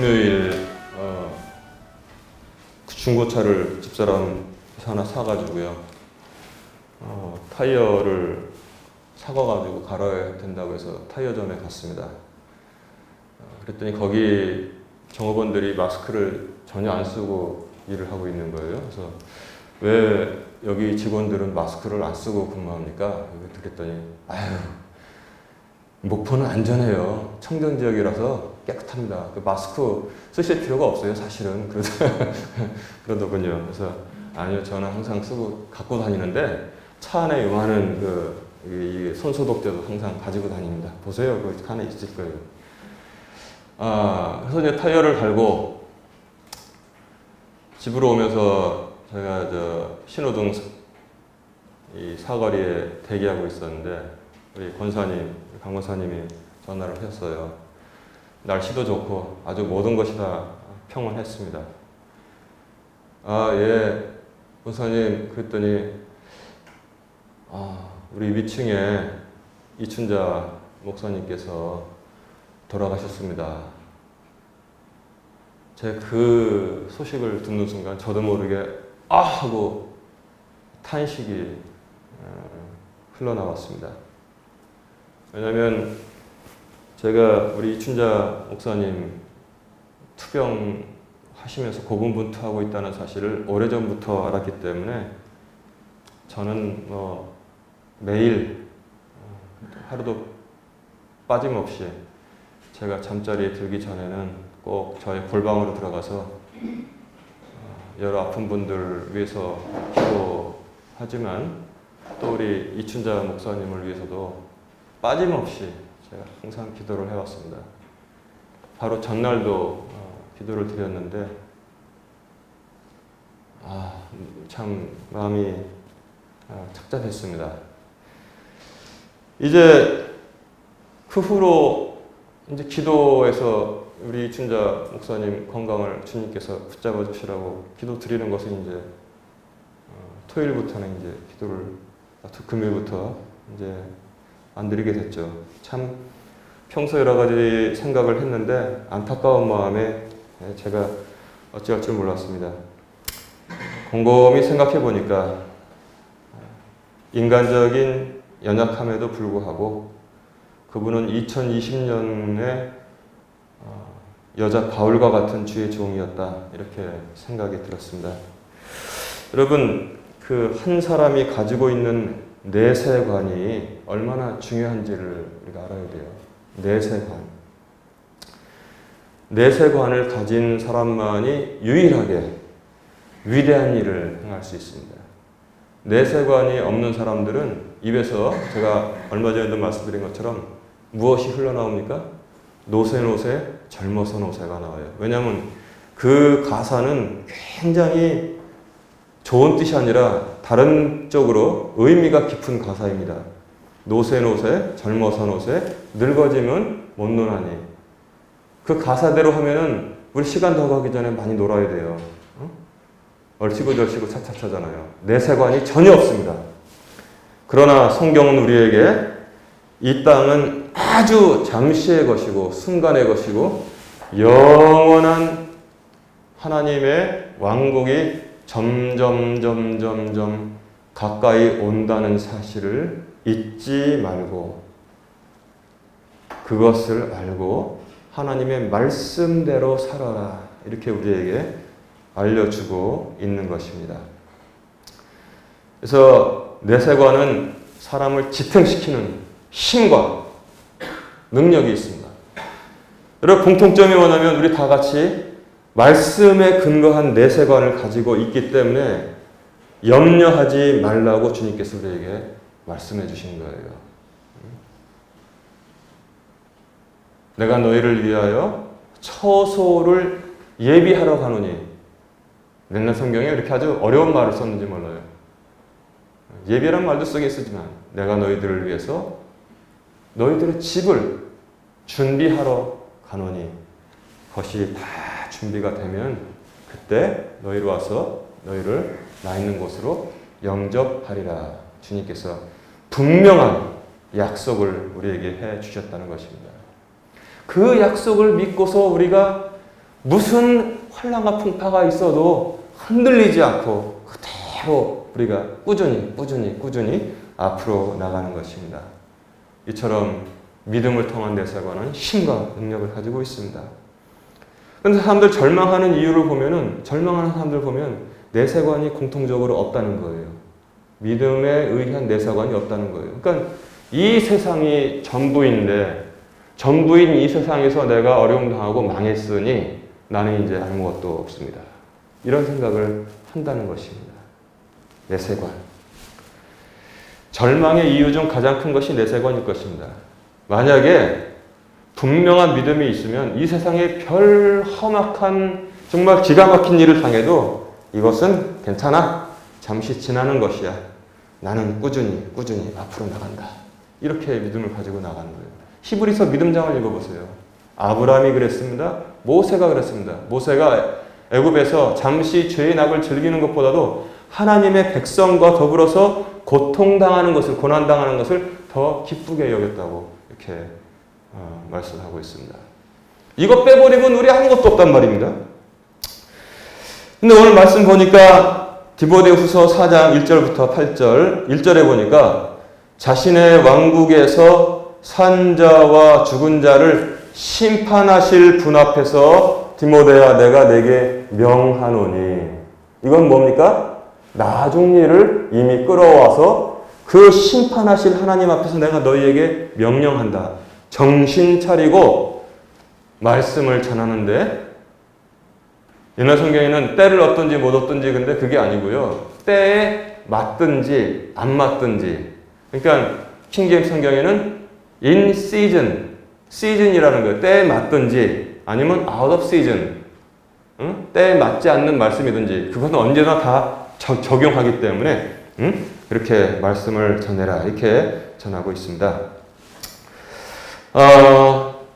금요일 어, 그 중고차를 집사람에서 하나 사가지고요. 어, 타이어를 사가가지고 갈아야 된다고 해서 타이어점에 갔습니다. 어, 그랬더니 거기 종업원들이 마스크를 전혀 안 쓰고 일을 하고 있는 거예요. 그래서 왜 여기 직원들은 마스크를 안 쓰고 근무합니까? 그랬더니 아유 목포는 안전해요. 청정 지역이라서 깨끗합니다. 그 마스크 쓰실 필요가 없어요, 사실은. 그러더군요. 그래서 아니요, 저는 항상 쓰고 갖고 다니는데 차 안에 요만한 그, 이, 이 손소독제도 항상 가지고 다닙니다. 보세요, 그 칸에 있을 거예요. 아, 그래서 이제 타이어를 달고 집으로 오면서 제가 저 신호등 사- 이 사거리에 대기하고 있었는데 우리 권사님, 강 권사님이 전화를 했어요. 날씨도 좋고 아주 모든 것이 다 평온했습니다. 아, 예, 권사님, 그랬더니, 아, 우리 위층에 이춘자 목사님께서 돌아가셨습니다. 제 그 소식을 듣는 순간 저도 모르게 아! 하고 탄식이 어, 흘러나왔습니다. 왜냐하면 제가 우리 이춘자 목사님 투병 하시면서 고군분투하고 있다는 사실을 오래전부터 알았기 때문에 저는 뭐 매일 어, 하루도 빠짐없이 제가 잠자리에 들기 전에는 꼭 저의 골방으로 들어가서 어, 여러 아픈 분들 위해서 기도하지만 또 우리 이춘자 목사님을 위해서도 빠짐없이 제가 항상 기도를 해왔습니다. 바로 전날도 어, 기도를 드렸는데 아, 참 마음이 아, 착잡했습니다. 이제 그 후로 이제 기도에서 우리 이춘자 목사님 건강을 주님께서 붙잡아 주시라고 기도 드리는 것은 이제 어, 토요일부터는 이제 기도를 아, 또 금요일부터 이제 안 드리게 됐죠. 참 평소 여러 가지 생각을 했는데 안타까운 마음에 예, 제가 어찌할 줄 몰랐습니다. 곰곰이 생각해 보니까 인간적인 연약함에도 불구하고 그분은 2020년에 어, 여자 바울과 같은 주의 종이었다 이렇게 생각이 들었습니다. 여러분 그 한 사람이 가지고 있는 내세관이 얼마나 중요한지를 우리가 알아야 돼요. 내세관. 내세관을 가진 사람만이 유일하게 위대한 일을 행할 수 있습니다. 내세관이 없는 사람들은 입에서 제가 얼마 전에도 말씀드린 것처럼 무엇이 흘러나옵니까? 노세 노세 젊어서 노세가 나와요. 왜냐하면 그 가사는 굉장히 좋은 뜻이 아니라 다른 쪽으로 의미가 깊은 가사입니다. 노세 노세 젊어서 노세 늙어지면 못 노나니 그 가사대로 하면은 우리 시간 더 가기 전에 많이 놀아야 돼요. 어? 얼씨구 절씨구 차차차잖아요. 내세관이 전혀 없습니다. 그러나 성경은 우리에게 이 땅은 아주 잠시의 것이고 순간의 것이고 영원한 하나님의 왕국이 점점 점점 점 가까이 온다는 사실을 잊지 말고 그것을 알고 하나님의 말씀대로 살아라 이렇게 우리에게 알려주고 있는 것입니다. 그래서 내세관은 사람을 지탱시키는 힘과 능력이 있습니다. 여러분 공통점이 뭐냐면 우리 다 같이 말씀에 근거한 내세관을 가지고 있기 때문에 염려하지 말라고 주님께서 우리에게 말씀해 주신 거예요. 내가 너희를 위하여 처소를 예비하러 가노니 옛날 성경에 이렇게 아주 어려운 말을 썼는지 몰라요. 예비란 말도 쓰긴 쓰지만 내가 너희들을 위해서 너희들의 집을 준비하러 가노니 그것이 다 준비가 되면 그때 너희로 와서 너희를 나 있는 곳으로 영접하리라 주님께서 분명한 약속을 우리에게 해 주셨다는 것입니다. 그 약속을 믿고서 우리가 무슨 환란과 풍파가 있어도 흔들리지 않고 그대로 우리가 꾸준히 꾸준히 꾸준히 앞으로 나가는 것입니다. 이처럼 믿음을 통한 내세관은 힘과 능력을 가지고 있습니다. 그런데 사람들 절망하는 이유를 보면은 절망하는 사람들 보면 내세관이 공통적으로 없다는 거예요. 믿음에 의한 내세관이 없다는 거예요. 그러니까 이 세상이 전부인데 전부인 이 세상에서 내가 어려움 당하고 망했으니 나는 이제 아무것도 없습니다. 이런 생각을 한다는 것입니다. 내세관. 절망의 이유 중 가장 큰 것이 내세관일 것입니다. 만약에 분명한 믿음이 있으면 이 세상에 별 험악한 정말 기가 막힌 일을 당해도 이것은 괜찮아. 잠시 지나는 것이야. 나는 꾸준히 꾸준히 앞으로 나간다. 이렇게 믿음을 가지고 나가는 거예요. 히브리서 믿음장을 읽어보세요. 아브라함이 그랬습니다. 모세가 그랬습니다. 모세가 애굽에서 잠시 죄의 낙을 즐기는 것보다도 하나님의 백성과 더불어서 고통당하는 것을 고난당하는 것을 더 기쁘게 여겼다고 이렇게 어, 말씀하고 있습니다. 이거 빼버리면 우리 아무것도 없단 말입니다. 근데 오늘 말씀 보니까 디모데후서 4장 1절부터 8절 1절에 보니까 자신의 왕국에서 산자와 죽은 자를 심판하실 분 앞에서 디모데야 내가 내게 명하노니 이건 뭡니까? 나중 일을 이미 끌어와서 그 심판하실 하나님 앞에서 내가 너희에게 명령한다. 정신 차리고 말씀을 전하는데 옛날 성경에는 때를 얻든지 못 얻든지 근데 그게 아니고요. 때에 맞든지 안 맞든지 그러니까 킹제임 성경에는 in season season이라는 거예요. 때에 맞든지 아니면 out of season 응? 때에 맞지 않는 말씀이든지 그것은 언제나 다 저, 적용하기 때문에 응? 그렇게 말씀을 전해라 이렇게 전하고 있습니다. 어,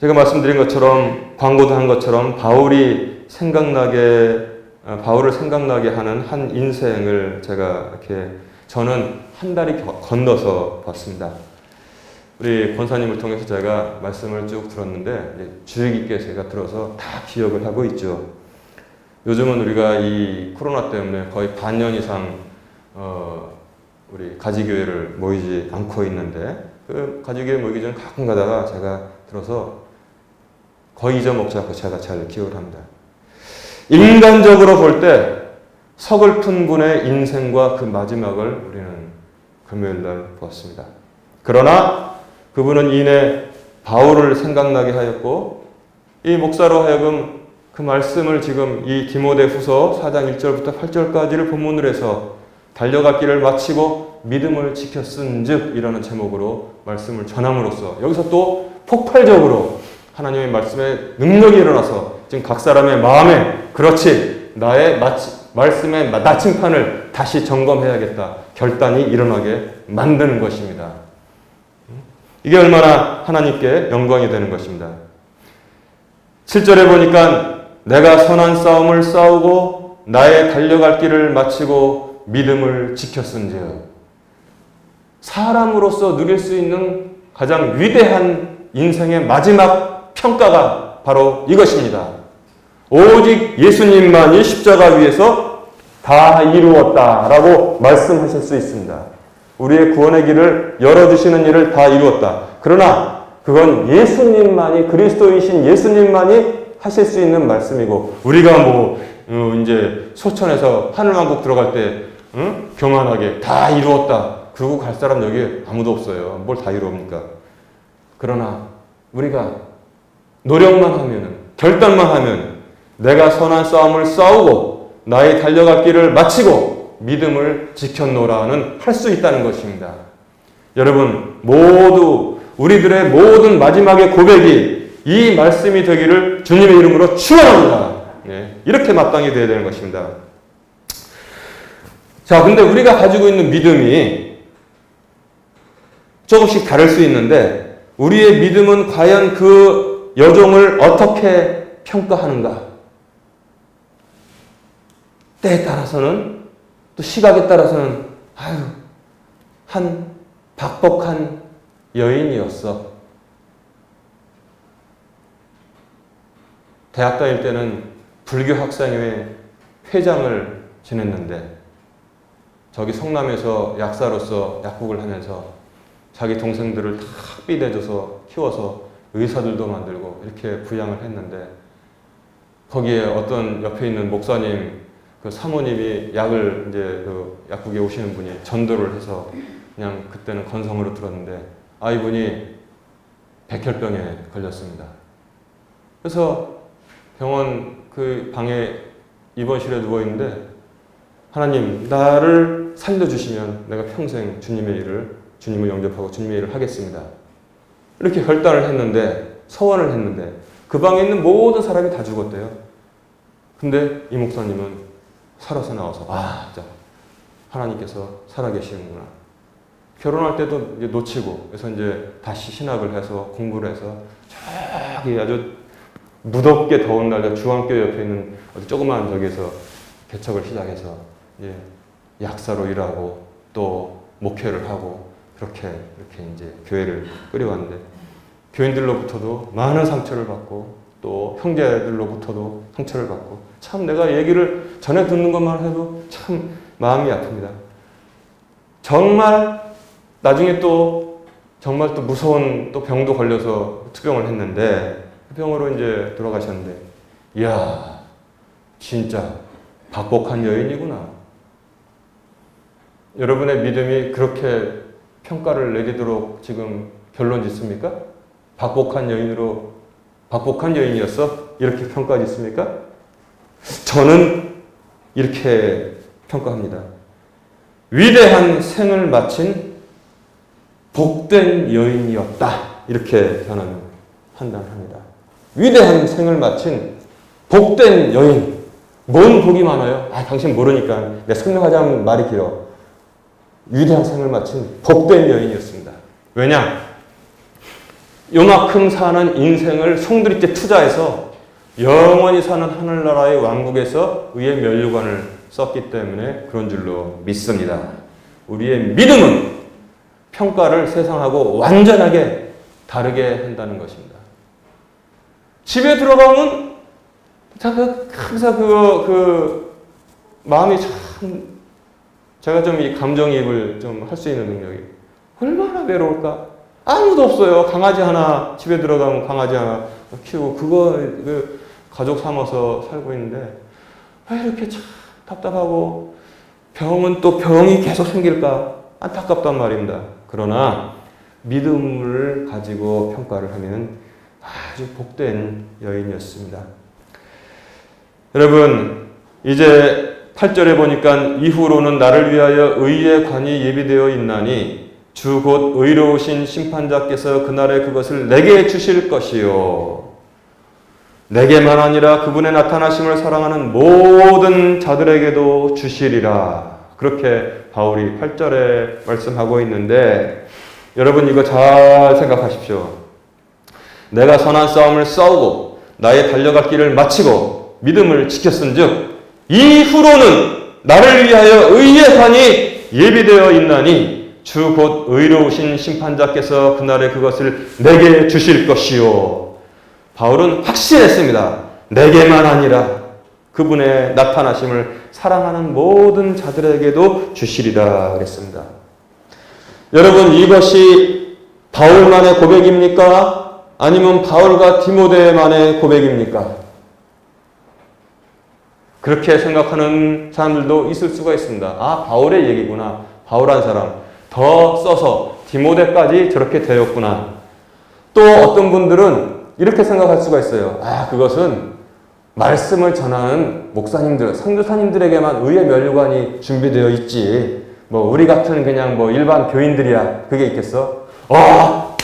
제가 말씀드린 것처럼 광고도 한 것처럼 바울이 생각나게 어, 바울을 생각나게 하는 한 인생을 제가 이렇게 저는 한 달이 건너서 봤습니다. 우리 권사님을 통해서 제가 말씀을 쭉 들었는데 주의 깊게 제가 들어서 다 기억을 하고 있죠. 요즘은 우리가 이 코로나 때문에 거의 반년 이상 어, 우리 가지교회를 모이지 않고 있는데 그 가지교회 모이기 전 가끔 가다가 제가 들어서 거의 잊어먹지 않고 제가 잘 기억을 합니다. 인간적으로 볼 때 서글픈 분의 인생과 그 마지막을 우리는 금요일 날 보았습니다. 그러나 그분은 이내 바울을 생각나게 하였고 이 목사로 하여금 그 말씀을 지금 이 디모데 후서 4장 1절부터 8절까지를 본문으로 해서 길을 마치고 믿음을 지켰은 즉 이라는 제목으로 말씀을 전함으로써 여기서 또 폭발적으로 하나님의 말씀에 능력이 일어나서 지금 각 사람의 마음에 그렇지 나의 마치, 말씀의 나침판을 다시 점검해야겠다 결단이 일어나게 만드는 것입니다. 이게 얼마나 하나님께 영광이 되는 것입니다. 7절에 보니까 내가 선한 싸움을 싸우고 나의 달려갈 길을 마치고 믿음을 지켰은즉 사람으로서 누릴 수 있는 가장 위대한 인생의 마지막 평가가 바로 이것입니다. 오직 예수님만이 십자가 위에서 다 이루었다 라고 말씀하실 수 있습니다. 우리의 구원의 길을 열어주시는 일을 다 이루었다. 그러나 그건 예수님만이 그리스도이신 예수님만이 하실 수 있는 말씀이고 우리가 뭐 어, 이제 소천에서 하늘왕국 들어갈 때 응? 교만하게 다 이루었다. 그러고 갈 사람 여기 아무도 없어요. 뭘 다 이루옵니까? 그러나 우리가 노력만 하면 결단만 하면 내가 선한 싸움을 싸우고 나의 달려갈 길을 마치고 믿음을 지켰노라는 할 수 있다는 것입니다. 여러분 모두 우리들의 모든 마지막의 고백이 이 말씀이 되기를 주님의 이름으로 축원합니다. 네, 이렇게 마땅히 되어야 되는 것입니다. 자, 근데 우리가 가지고 있는 믿음이 조금씩 다를 수 있는데 우리의 믿음은 과연 그 여종을 어떻게 평가하는가? 때에 따라서는 또 시각에 따라서는 아유 한 박복한 여인이었어. 대학 다닐 때는 불교 학생회 회장을 지냈는데 저기 성남에서 약사로서 약국을 하면서 자기 동생들을 다 내줘서 키워서 의사들도 만들고 이렇게 부양을 했는데 거기에 어떤 옆에 있는 목사님 그 사모님이 약을 이제 그 약국에 오시는 분이 전도를 해서 그냥 그때는 건성으로 들었는데 아 이분이 백혈병에 걸렸습니다. 그래서 병원 그 방에 입원실에 누워 있는데 하나님 나를 살려주시면 내가 평생 주님의 일을 주님을 영접하고 주님의 일을 하겠습니다. 이렇게 결단을 했는데 서원을 했는데 그 방에 있는 모든 사람이 다 죽었대요. 근데 이 목사님은 살아서 나와서 아 진짜 하나님께서 살아계시는구나. 결혼할 때도 이제 놓치고 그래서 이제 다시 신학을 해서 공부를 해서 저기 아주 무덥게 더운 날 중앙교 옆에 있는 어디 조그마한 저기에서 개척을 시작해서 이제 약사로 일하고 또 목회를 하고 그렇게 이렇게 이제 교회를 끌어왔는데 교인들로부터도 많은 상처를 받고 또 형제들로부터도 상처를 받고 참 내가 얘기를 전해 듣는 것만 해도 참 마음이 아픕니다. 정말 나중에 또 정말 또 무서운 또 병도 걸려서 투병을 했는데 그 병으로 이제 돌아가셨는데 이야 진짜 박복한 여인이구나. 여러분의 믿음이 그렇게 평가를 내리도록 지금 결론 짓습니까? 박복한 여인으로 박복한 여인이었어? 이렇게 평가 짓습니까? 저는 이렇게 평가합니다. 위대한 생을 마친 복된 여인이었다. 이렇게 저는 판단합니다. 위대한 생을 마친 복된 여인. 뭔 복이 많아요? 아, 당신 모르니까 내가 설명하자면 말이 길어. 위대한 생을 마친 복된 여인이었습니다. 왜냐? 요만큼 사는 인생을 송두리째 투자해서 영원히 사는 하늘나라의 왕국에서 의의 면류관을 썼기 때문에 그런 줄로 믿습니다. 우리의 믿음은 평가를 세상하고 완전하게 다르게 한다는 것입니다. 집에 들어가면 그, 항상 그, 그 마음이 참 제가 좀 이 감정이입을 좀 할 수 있는 능력이 얼마나 외로울까? 아무도 없어요. 강아지 하나 집에 들어가면 강아지 하나 키우고 그거 그 가족 삼아서 살고 있는데 왜 이렇게 참 답답하고 병은 또 병이 계속 생길까 안타깝단 말입니다. 그러나 믿음을 가지고 평가를 하면 아주 복된 여인이었습니다. 여러분 이제 8절에 보니까 이후로는 나를 위하여 의의 관이 예비되어 있나니 주 곧 의로우신 심판자께서 그날에 그것을 내게 주실 것이요 내게만 아니라 그분의 나타나심을 사랑하는 모든 자들에게도 주시리라. 그렇게 바울이 8절에 말씀하고 있는데 여러분 이거 잘 생각하십시오. 내가 선한 싸움을 싸우고 나의 달려갈 길을 마치고 믿음을 지켰은즉 이후로는 나를 위하여 의의 관이 예비되어 있나니 주 곧 의로우신 심판자께서 그날에 그것을 내게 주실 것이요. 바울은 확신했습니다. 내게만 아니라 그분의 나타나심을 사랑하는 모든 자들에게도 주시리라 그랬습니다. 여러분 이것이 바울만의 고백입니까? 아니면 바울과 디모데만의 고백입니까? 그렇게 생각하는 사람들도 있을 수가 있습니다. 아, 바울의 얘기구나. 바울한 사람. 더 써서 디모데까지 저렇게 되었구나. 또 어떤 분들은 이렇게 생각할 수가 있어요. 아, 그것은 말씀을 전하는 목사님들, 선교사님들에게만 의의 면류관이 준비되어 있지. 뭐, 우리 같은 그냥 뭐 일반 교인들이야. 그게 있겠어? 아,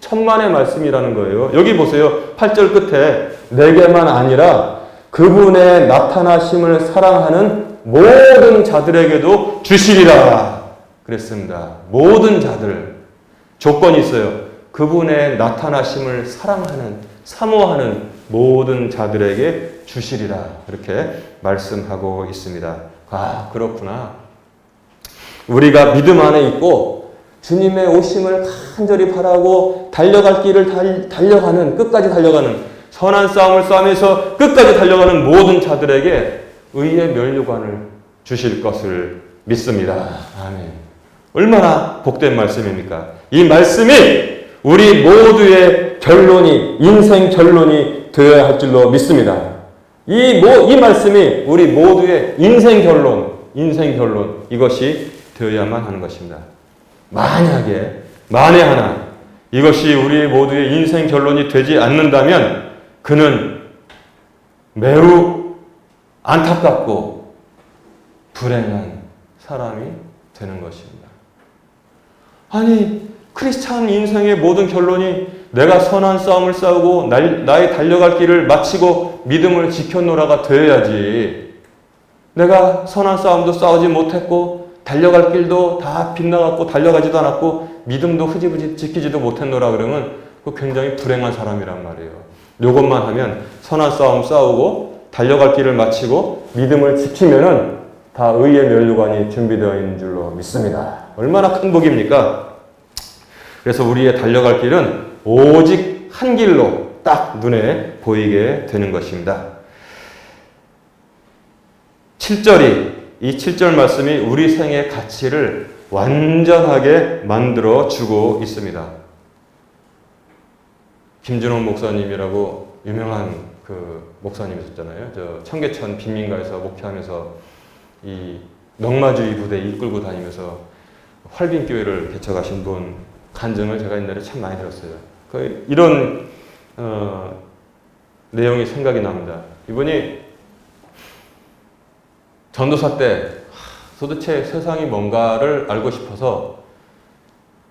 천만의 말씀이라는 거예요. 여기 보세요. 8절 끝에 내게만 아니라 그분의 나타나심을 사랑하는 모든 자들에게도 주시리라. 그랬습니다. 모든 자들. 조건이 있어요. 그분의 나타나심을 사랑하는, 사모하는 모든 자들에게 주시리라. 이렇게 말씀하고 있습니다. 아, 그렇구나. 우리가 믿음 안에 있고 주님의 오심을 간절히 바라고 달려갈 길을 달, 달려가는, 끝까지 달려가는 선한 싸움을 싸우면서 끝까지 달려가는 모든 자들에게 의의 면류관을 주실 것을 믿습니다. 아멘. 얼마나 복된 말씀입니까? 이 말씀이 우리 모두의 결론이, 인생 결론이 되어야 할 줄로 믿습니다. 이, 모, 이 말씀이 우리 모두의 인생 결론, 인생 결론, 이것이 되어야만 하는 것입니다. 만약에, 만에 하나, 이것이 우리 모두의 인생 결론이 되지 않는다면, 그는 매우 안타깝고 불행한 사람이 되는 것입니다. 아니, 크리스찬 인생의 모든 결론이 내가 선한 싸움을 싸우고 나의 달려갈 길을 마치고 믿음을 지켜노라가 되어야지. 내가 선한 싸움도 싸우지 못했고 달려갈 길도 다 빗나갔고 달려가지도 않았고 믿음도 흐지부지 지키지도 못했노라 그러면 그 굉장히 불행한 사람이란 말이에요. 요것만 하면 선한 싸움 싸우고 달려갈 길을 마치고 믿음을 지키면은 다 의의 면류관이 준비되어 있는 줄로 믿습니다. 얼마나 큰 복입니까? 그래서 우리의 달려갈 길은 오직 한 길로 딱 눈에 보이게 되는 것입니다. 7절이 이 7절 말씀이 우리 생의 가치를 완전하게 만들어 주고 있습니다. 김준호 목사님이라고 유명한 그 목사님이셨잖아요. 저 청계천 빈민가에서 목회하면서 이 넉마주의 부대 이끌고 다니면서 활빈 교회를 개척하신 분 간증을 제가 옛날에 참 많이 들었어요. 그 이런 어, 내용이 생각이 납니다. 이분이 전도사 때 도대체 세상이 뭔가를 알고 싶어서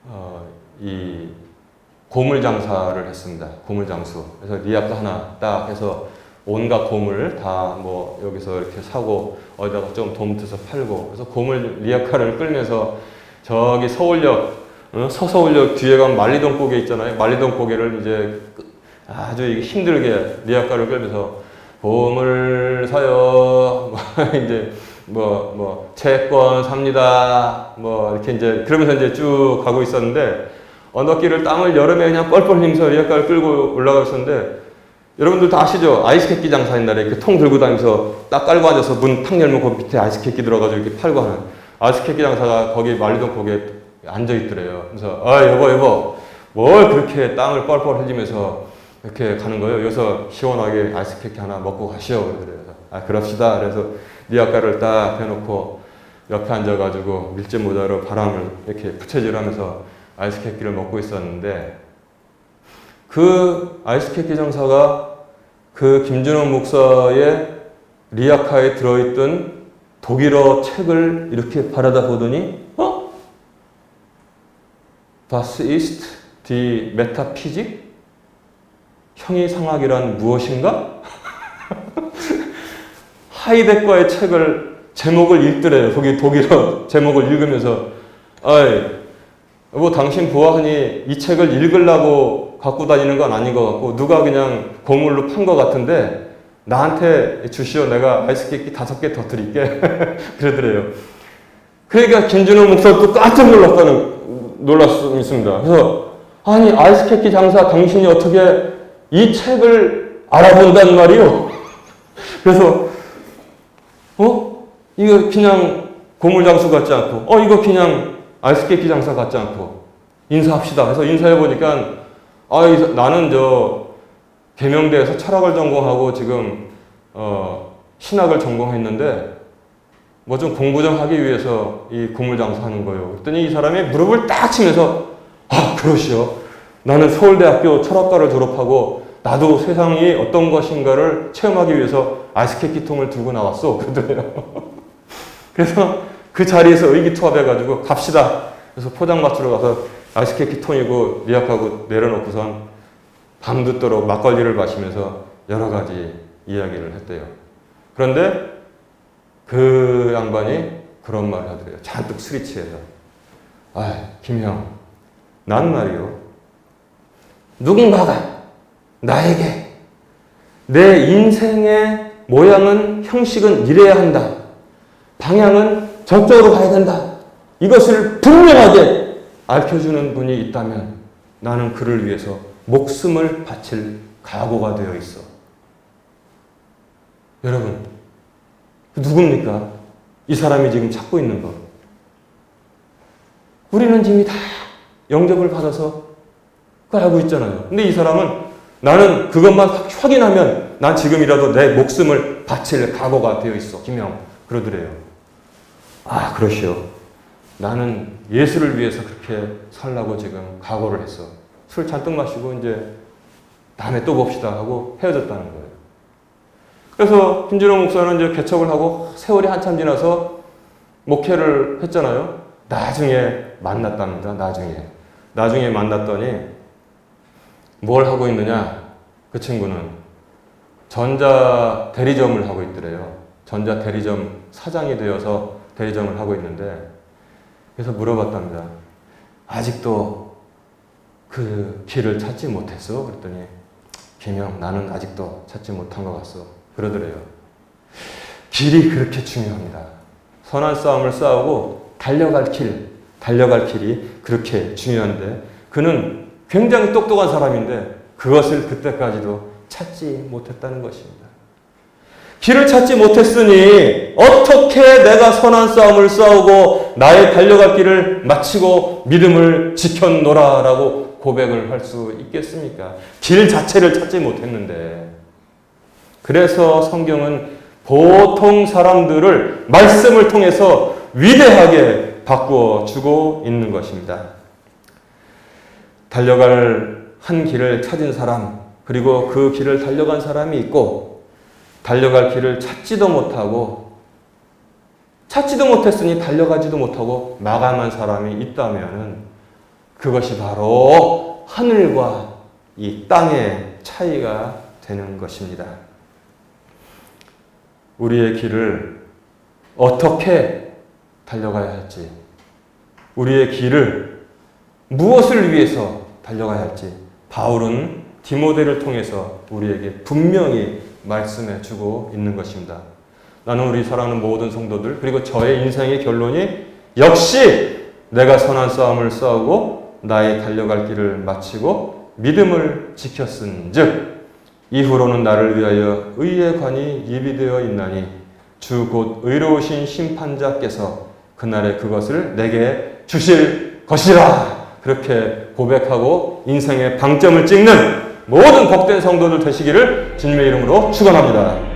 어, 이 고물 장사를 했습니다. 고물 장수. 그래서 리아카 하나 딱 해서 온갖 고물을 다뭐 여기서 이렇게 사고 어디다가 좀 돈 붙여서 팔고 그래서 고물 리아카를 끌면서 저기 서울역 어? 서서울역 뒤에 가면 말리동 고개 있잖아요. 말리동 고개를 이제 아주 힘들게 리아카를 끌면서 보험을 사요. 뭐 이제 뭐, 뭐, 채권 삽니다. 뭐, 이렇게 이제, 그러면서 이제 쭉 가고 있었는데, 언덕길을 땀을 여름에 그냥 뻘뻘 흘리면서 리아카를 끌고 올라가고 있었는데, 여러분들 다 아시죠? 아이스케끼 장사 옛날에 이렇게 통 들고 다니면서 딱 깔고 앉아서 문 탁 열면 그 밑에 아이스케끼 들어가지고 이렇게 팔고 하는 아이스케끼 장사가 거기 말리동 거기에 앉아 있더래요. 그래서, 아, 여보, 여보, 뭘 그렇게 땀을 뻘뻘 흘리면서 이렇게 가는 거예요. 여기서 시원하게 아이스케이크 하나 먹고 가시오. 그래서 아 그럽시다. 그래서 리아카를 딱 해놓고 옆에 앉아가지고 밀짚 모자로 바람을 이렇게 부채질하면서 아이스케이크를 먹고 있었는데 그 아이스케이크 장사가 그 김준호 목사의 리아카에 들어있던 독일어 책을 이렇게 바라다 보더니 어? Was ist die Metaphysik? 형이상학이란 무엇인가? 하이데거의 책을 제목을 읽더래요. 거기 독일어 제목을 읽으면서 아이 뭐 당신 보아하니 이 책을 읽으려고 갖고 다니는 건 아닌 것 같고 누가 그냥 고물로 판 것 같은데 나한테 주시오 내가 아이스케이크 다섯 개 더 드릴게 그러더래요. 그러니까 김준호 목사도 깜짝 놀랐다는 놀랐습니다. 그래서 아니 아이스케이크 장사 당신이 어떻게 이 책을 알아본단 말이요. 그래서 어 이거 그냥 고물 장수 같지 않고 어 이거 그냥 아이스케이크 장사 같지 않고 인사합시다. 그래서 인사해 보니까 아 나는 저 계명대에서 철학을 전공하고 지금 어 신학을 전공했는데 뭐 좀 공부 좀 하기 위해서 이 고물 장사하는 거예요. 그랬더니 이 사람이 무릎을 딱 치면서 아 그러시오. 나는 서울대학교 철학과를 졸업하고 나도 세상이 어떤 것인가를 체험하기 위해서 아이스케이크 통을 들고 나왔어. 그러더래요. 그래서 그 자리에서 의기투합해가지고 갑시다. 그래서 포장마차로 가서 아이스케이크 통이고 리약하고 내려놓고선 밤늦도록 막걸리를 마시면서 여러 가지 이야기를 했대요. 그런데 그 양반이 그런 말을 하더래요. 잔뜩 술이 취해서. 아, 김형, 난 말이요. 누군가가 나에게 내 인생의 모양은 형식은 이래야 한다. 방향은 저쪽으로 가야 된다. 이것을 분명하게 알려주는 분이 있다면 나는 그를 위해서 목숨을 바칠 각오가 되어 있어. 여러분, 그 누굽니까? 이 사람이 지금 찾고 있는 것. 우리는 이미 다 영접을 받아서 그걸 알고 있잖아요. 근데 이 사람은 나는 그것만 확- 확인하면 난 지금이라도 내 목숨을 바칠 각오가 되어 있어. 김영 그러더래요. 아, 그러시오. 나는 예수를 위해서 그렇게 살라고 지금 각오를 했어. 술 잔뜩 마시고 이제 다음에 또 봅시다 하고 헤어졌다는 거예요. 그래서 김진호 목사는 이제 개척을 하고 세월이 한참 지나서 목회를 했잖아요. 나중에 만났답니다. 나중에. 나중에 만났더니 뭘 하고 있느냐? 그 친구는 전자 대리점을 하고 있더래요. 전자 대리점 사장이 되어서 대리점을 하고 있는데 그래서 물어봤답니다. 아직도 그 길을 찾지 못했어? 그랬더니 김영 나는 아직도 찾지 못한 것 같소. 그러더래요. 길이 그렇게 중요합니다. 선한 싸움을 싸우고 달려갈 길, 달려갈 길이 그렇게 중요한데 그는 굉장히 똑똑한 사람인데 그것을 그때까지도 찾지 못했다는 것입니다. 길을 찾지 못했으니 어떻게 내가 선한 싸움을 싸우고 나의 달려갈 길을 마치고 믿음을 지켰노라라고 고백을 할 수 있겠습니까? 길 자체를 찾지 못했는데 그래서 성경은 보통 사람들을 말씀을 통해서 위대하게 바꾸어 주고 있는 것입니다. 달려갈 한 길을 찾은 사람, 그리고 그 길을 달려간 사람이 있고, 달려갈 길을 찾지도 못하고, 찾지도 못했으니 달려가지도 못하고 마감한 사람이 있다면 그것이 바로 하늘과 이 땅의 차이가 되는 것입니다. 우리의 길을 어떻게 달려가야 할지, 우리의 길을 무엇을 위해서 달려가야 할지, 바울은 디모데를 통해서 우리에게 분명히 말씀해 주고 있는 것입니다. 나는 우리 사랑하는 모든 성도들, 그리고 저의 인생의 결론이 역시 내가 선한 싸움을 싸우고 나의 달려갈 길을 마치고 믿음을 지켰은 즉, 이후로는 나를 위하여 의의 관이 예비되어 있나니 주 곧 의로우신 심판자께서 그날에 그것을 내게 주실 것이라 그렇게 고백하고 인생의 방점을 찍는 모든 복된 성도들 되시기를 주님의 이름으로 축원합니다.